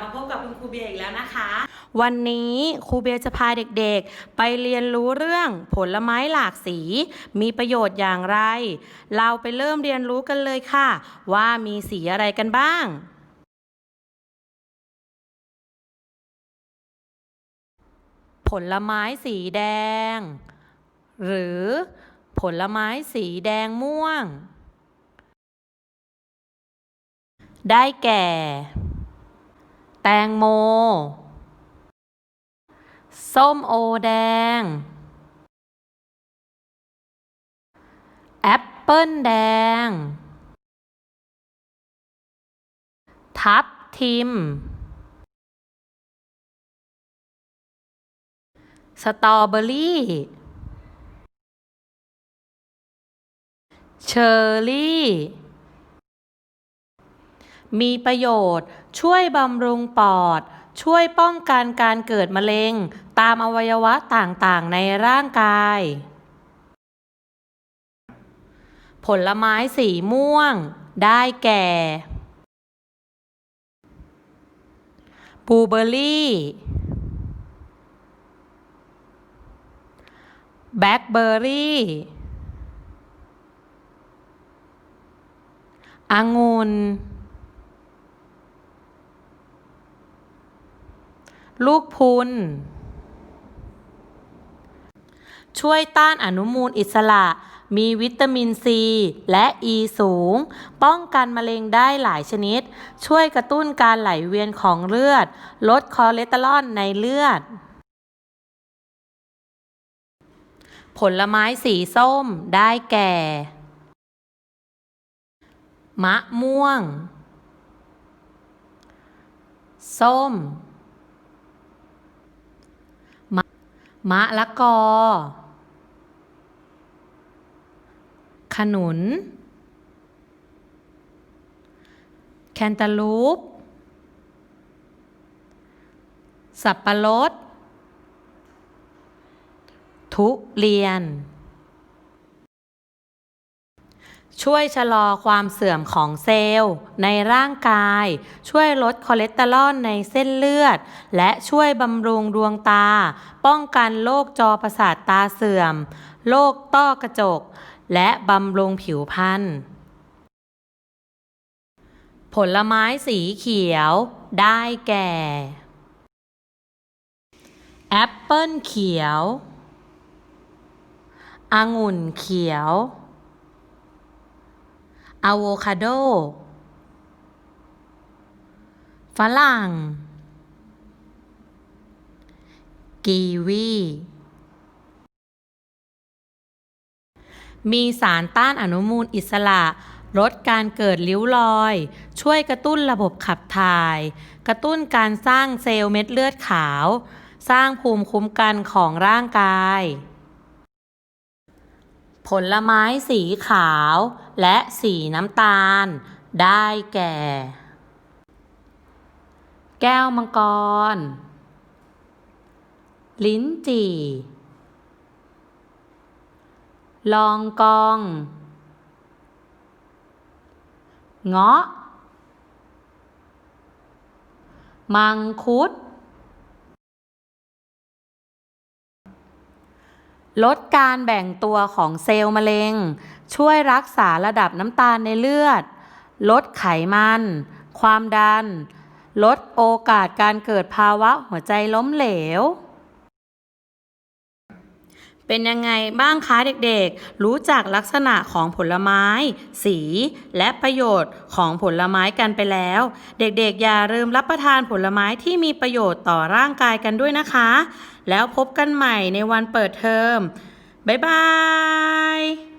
มาพบกับคุณครูเบียร์อีกแล้วนะคะ วันนี้ครูเบียร์จะพาเด็กๆ ไปเรียนรู้เรื่องผลไม้หลากสี มีประโยชน์อย่างไร เราไปเริ่มเรียนรู้กันเลยค่ะ ว่ามีสีอะไรกันบ้าง ผลไม้สีแดง หรือผลไม้สีแดงม่วง ได้แก่ แตงโม ส้มโอแดง แอปเปิ้ลแดง ทับทิม สตรอเบอรี่ เชอร์รี่ มีประโยชน์ ช่วยบำรุงปอด ช่วยป้องกันการเกิดมะเร็ง ตามอวัยวะต่างๆ ในร่างกาย ผลไม้สีม่วง ได้แก่บลูเบอร์รี่แบล็คเบอร์รี่องุ่น ลูกพุน ช่วยต้านอนุมูลอิสระ มีวิตามินซี และอ e ีสูง ป้องกันมะเร็งได้หลายชนิด ช่วยกระตุ้นการไหลเวียนของเลือด ลดคอเลสเตอรอลในเลือด ผลไม้สีส้มได้แก่ มะม่วง ส้มมะ มะละกอ ขนุน แคนตาลูป สับปะรด ทุเรียน ช่วยชะลอความเสื่อมของเซลล์ ในร่างกาย ช่วยลดคอเลสเตอรอลในเส้นเลือด และช่วยบำรุงดวงตา ป้องกันโรคจอประสาทตาเสื่อม โรคต้อกระจก และบำรุงผิวพรรณผลไม้สีเขียวได้แก่ แอปเปิลเขียว องุ่นเขียว อะโวคาโด ฝรั่ง กีวี มีสารต้านอนุมูลอิสระลดการเกิดริ้วรอย ช่วยกระตุ้นระบบขับถ่าย กระตุ้นการสร้างเซลล์เม็ดเลือดขาว สร้างภูมิคุ้มกันของร่างกาย ผลไม้สีขาวและสีน้ำตาล ได้แก่ แก้วมังกร ลิ้นจี่ ลองกอง เงาะ มังคุด ลดการแบ่งตัวของเซลล์มะเร็ง ช่วยรักษาระดับน้ำตาลในเลือด ลดไขมัน ความดัน ลดโอกาสการเกิดภาวะหัวใจล้มเหลว เป็นยังไงบ้างคะเด็กๆ รู้จักลักษณะของผลไม้ สี และประโยชน์ของผลไม้กันไปแล้ว เด็กๆ อย่าลืมรับประทานผลไม้ที่มีประโยชน์ต่อร่างกายกันด้วยนะคะ แล้วพบกันใหม่ในวันเปิดเทอมบ๊ายบาย